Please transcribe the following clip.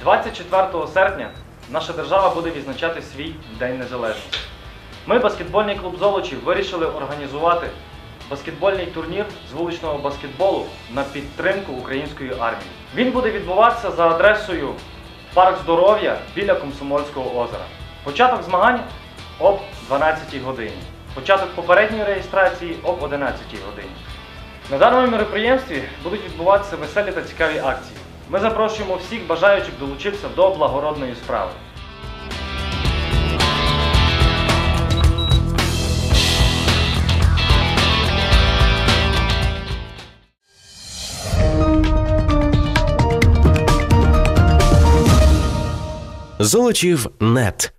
24 серпня наша держава буде відзначати свій День Незалежності. Ми, баскетбольний клуб Золочів, вирішили організувати баскетбольний турнір з вуличного баскетболу на підтримку української армії. Він буде відбуватися за адресою Парк здоров'я біля Комсомольського озера. Початок змагань об 12 годині. Початок попередньої реєстрації об 11 годині. На даному мероприємстві будуть відбуватися веселі та цікаві акції. Ми запрошуємо всіх бажаючих долучитися до благородної справи. Золочів нет.